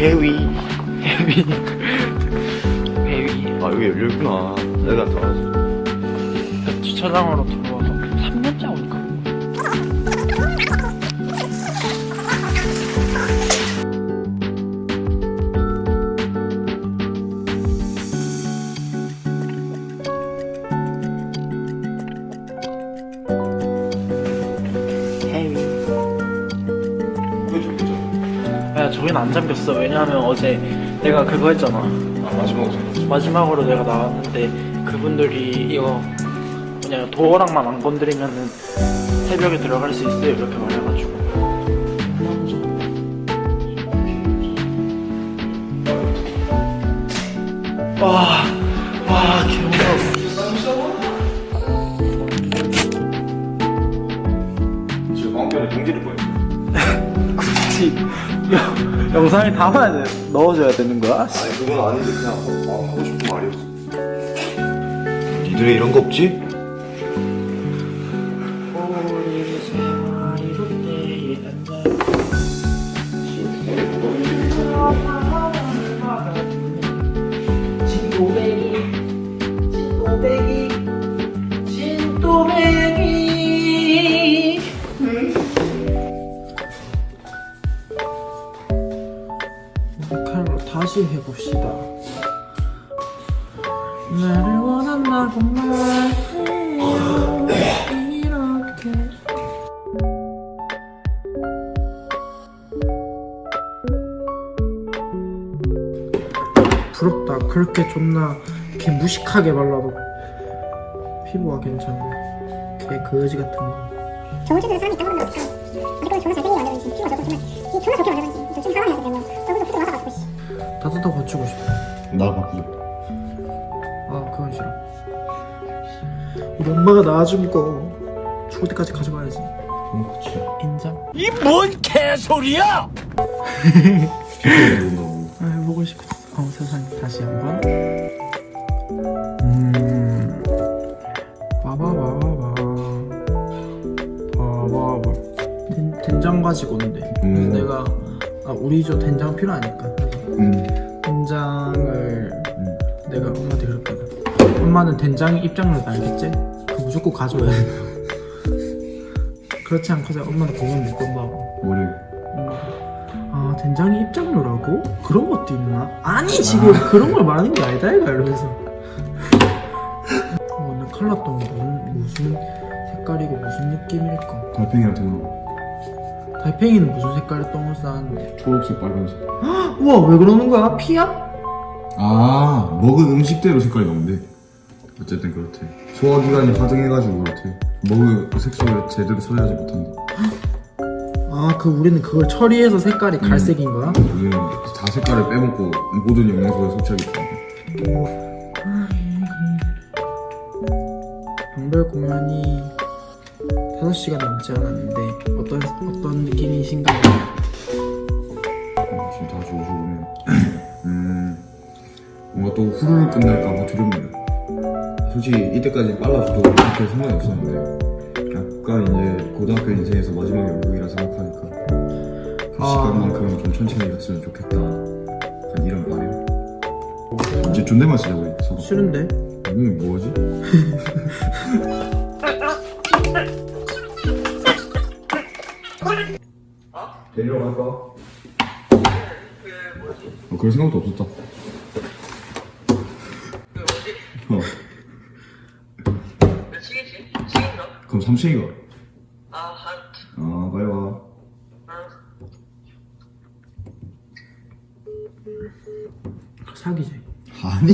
해위. 해위. 해위. 아 여기 열려있구나. 내가 들어가지 주차장으로 들어와 야 저긴 안 잠겼어. 왜냐하면 어제 내가 그거 했잖아. 아 마지막으로 마지막으로 내가 나왔는데 그분들이 이거 그냥 도어락만 안 건드리면은 새벽에 들어갈 수 있어요? 이렇게 말해가지고. 와, 와, 개무서워. 지금 왕편에 동지를 보였어. 굳이 영- 영상에 담아야 돼, 넣어줘야 되는 거야? 아니 그건 아닌데 그냥 어, 하고 싶은 말이었어 니들에 이런 거 없지? 나를 원한다고 말해요 이렇게. 부럽다. 그렇게 존나 개 무식하게 발라도. 피부가 괜찮아 개 거지 같은 거. 저울질을 사람이 있다고 그러면 어떡해 어디 거는 존나 잘생기게 만들어야지 피부 어쩌고 존나 이 존나 좋게 만들어야지 저 지금 상황이야 때문에 얼굴도 푸들 와가지고 씨. 따뜻하고 갖추고 싶어. 나 바꾸자 아 그건 싫어. 우리 엄마가 낳아준 거 죽을 때까지 가져가야지. 어 그치. 인정? 된다고 아 엄마는 된장 입장료도 알겠지? 그거 무조건 가져와야 돼 그렇지 않고서 엄마는 그건 못 본다고 뭐래 아 된장이 입장료라고? 그런 것도 있나? 아니 지금 그런 걸 말하는 게 아니다 이가 이러면서 어, 오늘 칼라똥 무슨, 무슨 색깔이고 무슨 느낌일까? 달팽이한테 물어 달팽이는 무슨 색깔의 똥을 싸는데 초록색 빨간색 우와 왜 그러는 거야? 피야? 아 먹은 음식대로 색깔이 나온대 어쨌든 그렇대. 소화기관이 하등해가지고 그렇대. 먹은 색소를 제대로 처리하지 못한다. 아그 우리는 그걸 처리해서 색깔이 갈색인 거야? 우리는 다 색깔을 빼먹고 모든 영양소를 섭취하기 때문에. 병별 공연이 5시간 남지 않았는데 어떤 어떤 느낌이신가요? 지금 다시 오시면. 음 뭔가 또 후루룩 끝날까 봐 두렵네요 솔직히 이때까지 빨라져도 그렇게 상관이 없었는데 약간 이제 고등학교 인생에서 마지막 연극이라 생각하니까 그 아. 시간만큼은 좀 천천히 갔으면 좋겠다 약간 이런 바람 이제 존댓말 쓰자고 했어 싫은데? 오늘 뭐지? 데리러 갈까? 어, 그럴 생각도 없었다. 어, 그럼 3층이가. 아, 한, 아, 빨리 와. 사기지 아니,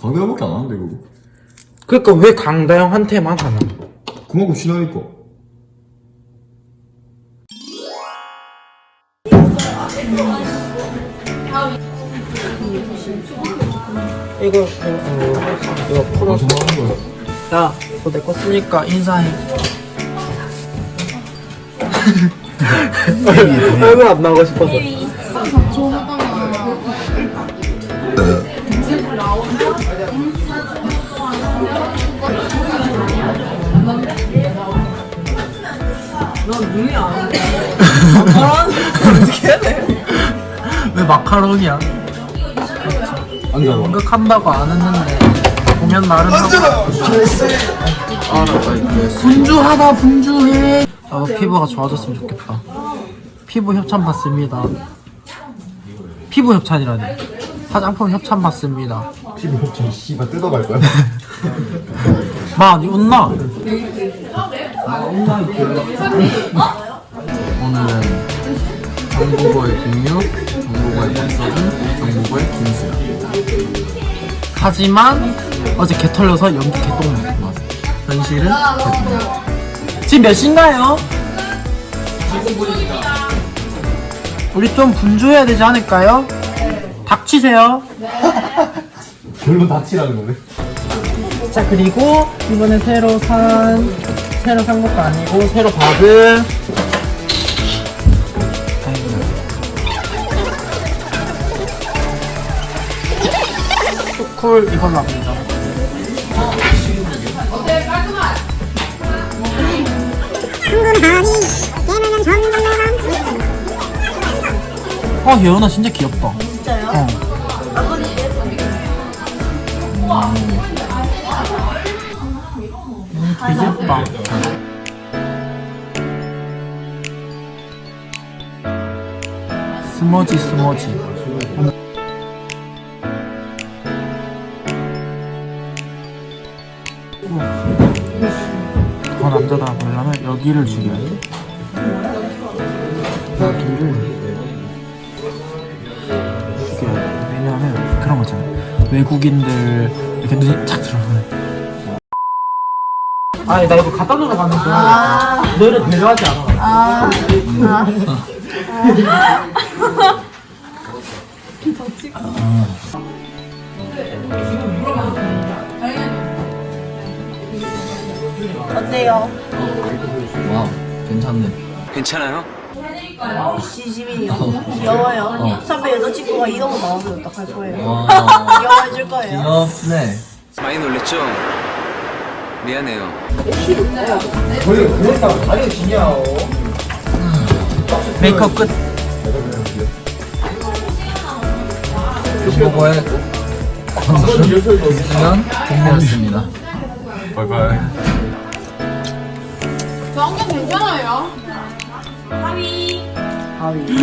강대밖에 안 하는데, 그거. 그러니까 왜 강다영한테만 하나? 그만큼 신나니까. 이거 이거 이거 풀어서 무슨 하는 거야? 야, 너 내 거 쓰니까 인사해. 얼굴 안 나오고 싶어서. 넌 눈이 안 돼. 어떻게 해야 돼? 왜 마카롱이야? 앉아봐 연극한다고 안 했는데 보면 나름 알았다 이제 분주하다 분주해. 나도 피부가 좋아졌으면 좋겠다. 피부 협찬 받습니다. 피부 협찬이라니. 화장품 협찬 받습니다. 피부 혹시 씨발 뜯어갈 거야? 마 니 웃나? 오늘은 정보고의 김유, 정보고의 박서준, 정보고의 김수야. 하지만 어제 개 털려서 연기 개똥 맞았어 현실은 개똥. 지금 몇 시인가요? 우리 좀 분주해야 되지 않을까요? 닥치세요. 별로 다치라는 거네. 자 그리고 이번에 새로 산 새로 산 것도 아니고 새로 받은 초콜 이걸로 합니다 깨면은 아 예은아 진짜 귀엽다 진짜요? 어. 음, 귀엽다 스머지 스머지 더 남자다 보려면 여기를 죽여야 돼 여기를 죽여야 돼. 왜냐하면 그런 거 있잖아. 외국인들 이렇게 눈이 착 들어가네. 아니 나 이거 갖다 놓으러 갔는데 너를 배려하지 않아. 어 때요? 와, 괜찮네. 괜찮아요? 시집이요. 귀여워요. 선배 여자친구가 이러고 나오면 어떡할 거예요? 와, 귀여워해줄 거예요. 귀엽네. 많이 놀랬죠? 미안해요. 메이크업 끝. 정보고의 박서준, 김수현, 김미였습니다. 바이바이 하위.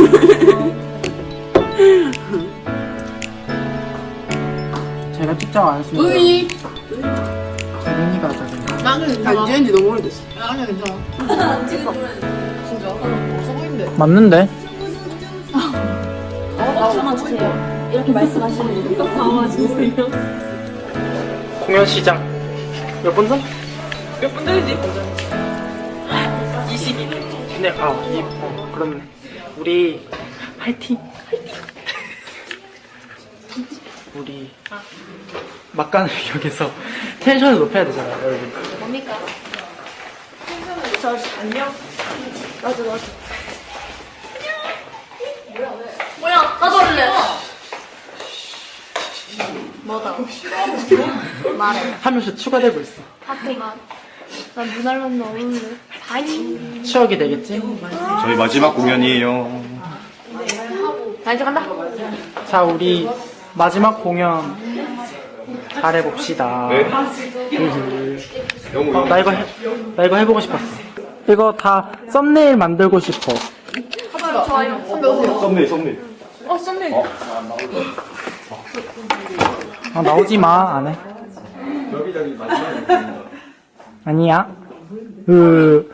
제가 찍자고 안 했습니다. 으이 재민이가 저기. 나는 괜찮아 안지은지 너무 오래됐어. 나는 괜찮아 진짜 벌써 보이는데 맞는데? 공연 시작. 몇 분 전? 몇 분 전이지? 22분. 근데 아, 이, 어, 그럼 우리 화이팅. 화이팅. 우리 막간을 이용해서 텐션을 높여야 되잖아요, 여러분. 뭐야 나도 할래 한 명씩 추가되고 있어. 난 문할만 나오는데. 아니. 추억이 되겠지? 저희 마지막 공연이에요. 나 이제 간다. 자, 우리 마지막 공연 잘해봅시다. 어, 나 이거 해, 나 이거 해보고 싶었어. 이거 다 썸네일 만들고 싶어. 썸네일, 썸네일. 어 썸네일 아, 나오지 마, 안 해. 아니야. 그,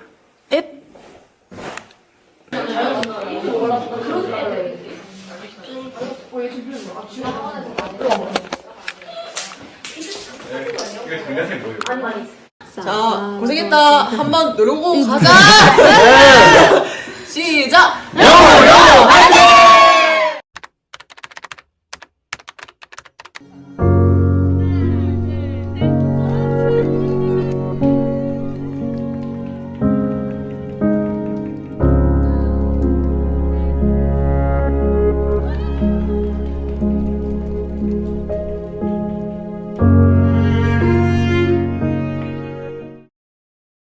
자 고생했다. 한번 누르고 가자. 시작. 영어, 영어, 화이팅!